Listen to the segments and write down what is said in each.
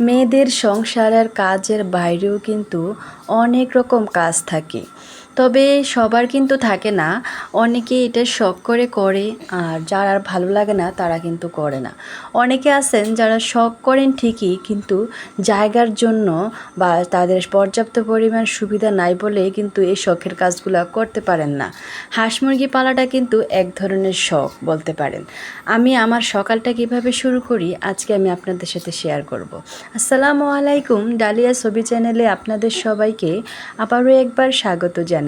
মেয়েদের সংসারের কাজের বাইরেও কিন্তু অনেক রকম কাজ থাকে। তবে সবার কিন্তু থাকে না। অনেকে এটা শখ করে করে, আর যারা ভালো লাগে না, তারা কিন্তু করে না। অনেকে আছেন যারা শখ করেন ঠিকই, কিন্তু জায়গার জন্য বা তাদের পর্যাপ্ত পরিমাণ সুবিধা নাই বলে কিন্তু এই শখের কাজগুলো করতে পারেন না। হাঁস মুরগি পালাটা কিন্তু এক ধরনের শখ বলতে পারেন। আমি আমার সকালটা কীভাবে শুরু করি, আজকে আমি আপনাদের সাথে শেয়ার করব। আসসালামু আলাইকুম, ডালিয়া ছবি চ্যানেলে আপনাদের সবাইকে আবারও একবার স্বাগত জানাই।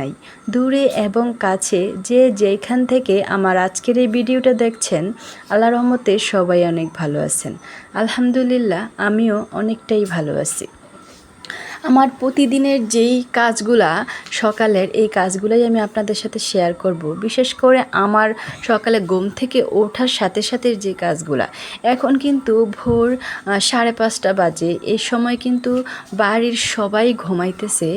দূরে এবং কাছে যে যেখান থেকে আমার আজকের এই ভিডিওটা দেখছেন আল্লাহ রহমতে সবাই অনেক ভালো আছেন। আলহামদুলিল্লাহ, আমিও অনেকটাই ভালো আছি। আমার প্রতিদিনের যেই কাজগুলা, সকালের এই কাজগুলাই আমি আপনাদের সাথে শেয়ার করব। বিশেষ করে আমার সকালে ঘুম থেকে ওঠার সাথে সাথে যে কাজগুলা, এখন কিন্তু ভোর সাড়ে পাঁচটা বাজে। এই সময় কিন্তু বাড়ির সবাই ঘুমাইতেছে।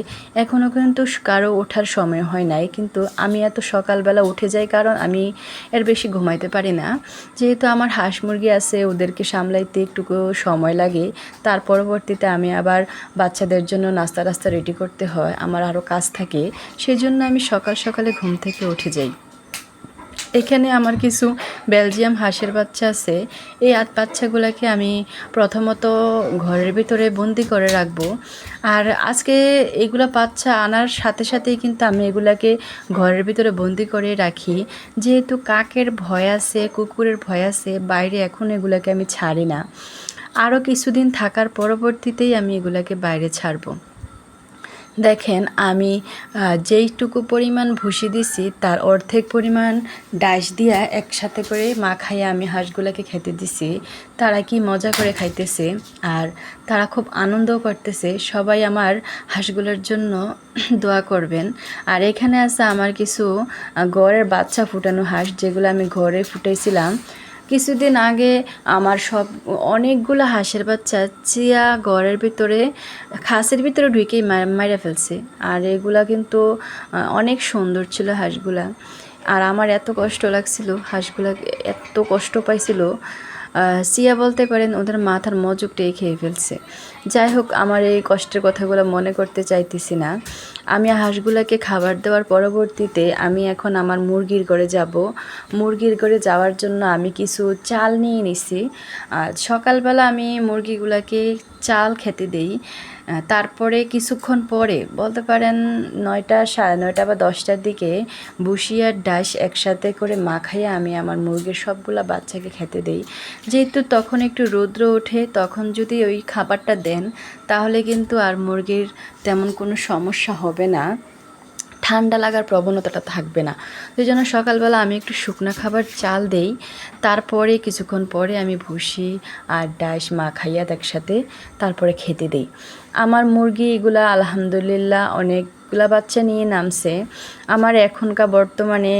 এখনও কিন্তু কারও ওঠার সময় হয় নাই। কিন্তু আমি এত সকালবেলা উঠে যাই কারণ আমি এর বেশি ঘুমাইতে পারি না। যেহেতু আমার হাঁস মুরগি আছে, ওদেরকে সামলাইতে একটুকু সময় লাগে। তার পরবর্তীতে আমি আবার বাচ্চাদের জন্য নাস্তা টাস্তা রেডি করতে হয়, আমার আরও কাজ থাকে সেই জন্য আমি সকাল সকালে ঘুম থেকে উঠে যাই। এখানে আমার কিছু বেলজিয়াম হাঁসের বাচ্চা আছে, এই আট বাচ্চাগুলোকে আমি প্রথমত ঘরের ভিতরে বন্দি করে রাখব। আর আজকে এগুলো বাচ্চা আনার সাথে সাথেই কিন্তু আমি এগুলাকে ঘরের ভিতরে বন্দি করে রাখি। যেহেতু কাকের ভয় আছে, কুকুরের ভয় আছে, বাইরে এখন এগুলাকে আমি ছাড়ি না। আরও কিছুদিন থাকার পরবর্তীতেই আমি এগুলাকে বাইরে ছাড়বো। দেখেন, আমি যেইটুকু পরিমাণ ভুসি দিছি, তার অর্ধেক পরিমাণ ডাইশ দিয়া একসাথে করে মা মাখাইয়া আমি হাঁসগুলোকে খেতে দিছি। তারা কি মজা করে খাইতেছে, আর তারা খুব আনন্দও করতেছে। সবাই আমার হাঁসগুলোর জন্য দোয়া করবেন। আর এখানে আছে আমার কিছু গড়ের বাচ্চা ফুটানো হাঁস, যেগুলো আমি ঘরে ফুটাইছিলাম। কিছুদিন আগে আমার সব অনেকগুলো হাঁসের বাচ্চা চিয়া ঘরের ভিতরে, খাসের ভিতরে ঢুকেই মাইরা ফেলছে। আর এগুলা কিন্তু অনেক সুন্দর ছিল হাঁসগুলা। আর আমার এত কষ্ট লাগছিল, হাঁসগুলা এত কষ্ট পাইছিল সিয়া বলতে পারেন ওদের মাথার মজুকটাই খেয়ে ফেলছে। যাই হোক, আমার এই কষ্টের কথাগুলো মনে করতে চাইতেছি না। আমি হাঁসগুলোকে খাবার দেওয়ার পরবর্তীতে আমি এখন আমার মুরগির ঘরে যাব। মুরগির ঘরে যাওয়ার জন্য আমি কিছু চাল নিয়ে নিছি। আর সকালবেলা আমি মুরগিগুলোকে চাল খেতে দেই। তারপরে কিছুক্ষণ পরে, বলতে পারেন নয়টা, সাড়ে নয়টা বা দশটার দিকে বুসি আর ডাস একসাথে করে মাখাইয়ে আমি আমার মুরগির সবগুলা বাচ্চাকে খেতে দেই। যেহেতু তখন একটু রৌদ্র ওঠে, তখন যদি ওই খাবারটা দেন, তাহলে কিন্তু আর মুরগির তেমন কোনো সমস্যা হবে না, ঠান্ডা লাগার প্রবণতাটা থাকবে না। সেই জন্য সকালবেলা আমি একটু শুকনো খাবার চাল দেই, তারপরে কিছুক্ষণ পরে আমি ভুসি আর ডাইস মাখাইয়া একসাথে তারপরে খেতে দেই। আমার মুরগি এগুলা আলহামদুলিল্লাহ অনেকগুলা বাচ্চা নিয়ে নামছে। আমার এখনকার বর্তমানে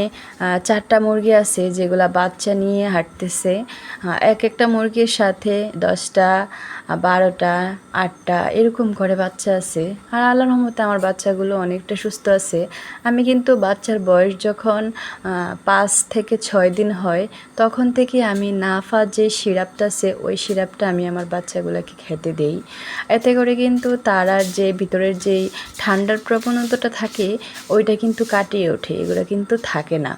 চারটা মুরগি আছে যেগুলা বাচ্চা নিয়ে হাঁটতেছে। এক একটা মুরগির সাথে দশটা বারোটা, আটটা এরকম করে বাচ্চা আছে। আর আল্লাহর রহমতে আমার বাচ্চাগুলো অনেকটা সুস্থ আছে। আমি কিন্তু বাচ্চার বয়স যখন পাঁচ থেকে ছয় দিন হয়, তখন থেকে আমি নাফা যে সিরাপটা আছে, ওই সিরাপটা আমি আমার বাচ্চাগুলোকে খেতে দেই। এতে করে কিন্তু তারার যে ভিতরের যেই ঠান্ডার প্রবণতাটা থাকে, ওইটা কিন্তু কাটিয়ে ওঠে, এগুলো কিন্তু থাকে না।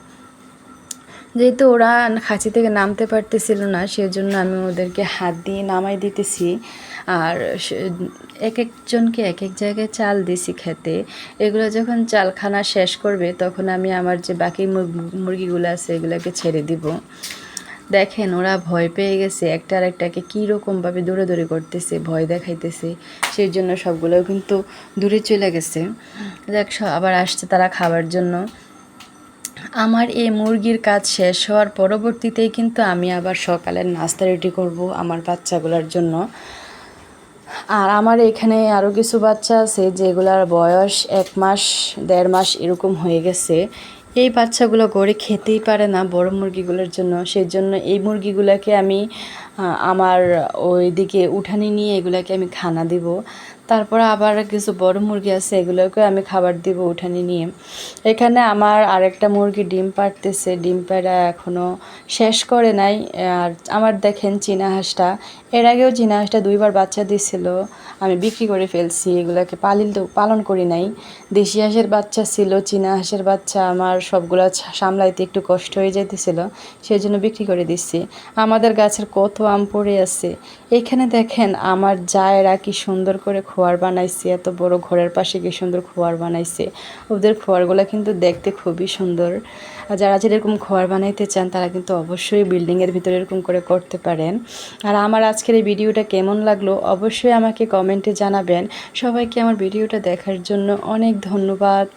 যেহেতু ওরা খাঁচি থেকে নামতে পারতেছিল না, সেজন্য আমি ওদেরকে হাত দিয়ে নামাই দিতেছি। আর এক একজনকে এক এক জায়গায় চাল দিছি খেতে। এগুলো যখন চালখানা শেষ করবে, তখন আমি আমার যে বাকি মুর- মুরগিগুলো আছে, এগুলোকে ছেড়ে দিব। দেখেন, ওরা ভয় পেয়ে গেছে। একটা আর একটাকে কীরকমভাবে দৌড়াদৌড়ি করতেছে, ভয় দেখাইতেছে। সেই জন্য সবগুলোও কিন্তু দূরে চলে গেছে। দেখ আবার আসছে তারা খাবার জন্য। আমার এই মুরগির কাজ শেষ হওয়ার পরবর্তীতেই কিন্তু আমি আবার সকালের নাস্তা রেডি করব আমার বাচ্চাগুলোর জন্য। আর আমার এখানে আরও কিছু বাচ্চা আছে, যেগুলার বয়স এক মাস, দেড় মাস এরকম হয়ে গেছে। এই বাচ্চাগুলো গড়ে খেতেই পারে না বড় মুরগিগুলোর জন্য। সেই জন্য এই মুরগিগুলোকে আমি আমার ওইদিকে উঠানি নিয়ে এগুলাকে আমি খানা দিব। তারপর আবার কিছু বড় মুরগি আছে এগুলোকে আমি খাবার দিব উঠানি নিয়ে। এখানে আমার আরেকটা মুরগি ডিম পাড়তেছে, ডিম পাড়া এখনও শেষ করে নাই। আর আমার দেখেন চীনা হাঁসটা, এর আগেও চীনা হাঁসটা দুইবার বাচ্চা দিছিল। আমি বিক্রি করে ফেলছি, এগুলোকে পালিল, পালন করি নাই। দেশি হাঁসের বাচ্চা ছিল, চীনা হাঁসের বাচ্চা আমার সবগুলো সামলাইতে একটু কষ্ট হয়ে যেতেছিল সেই জন্য বিক্রি করে দিচ্ছি। আমাদের গাছের কত আম পড়ে আছে। এখানে দেখেন আমার জায়েরা কি সুন্দর করে খোয়ার বানাইছে, এত বড় ঘরের পাশে কি সুন্দর খোয়ার বানাইছে। ওদের খোয়ারগুলো কিন্তু দেখতে খুবই সুন্দর। আর যারা যেরকম খোয়ার বানাইতে চান, তারা কিন্তু অবশ্যই বিল্ডিংয়ের ভিতরে এরকম করে করতে পারেন। আর আমার আজকের এই ভিডিওটা কেমন লাগল, অবশ্যই আমাকে কমেন্টে জানাবেন। সবাইকে আমার ভিডিওটা দেখার জন্য অনেক ধন্যবাদ।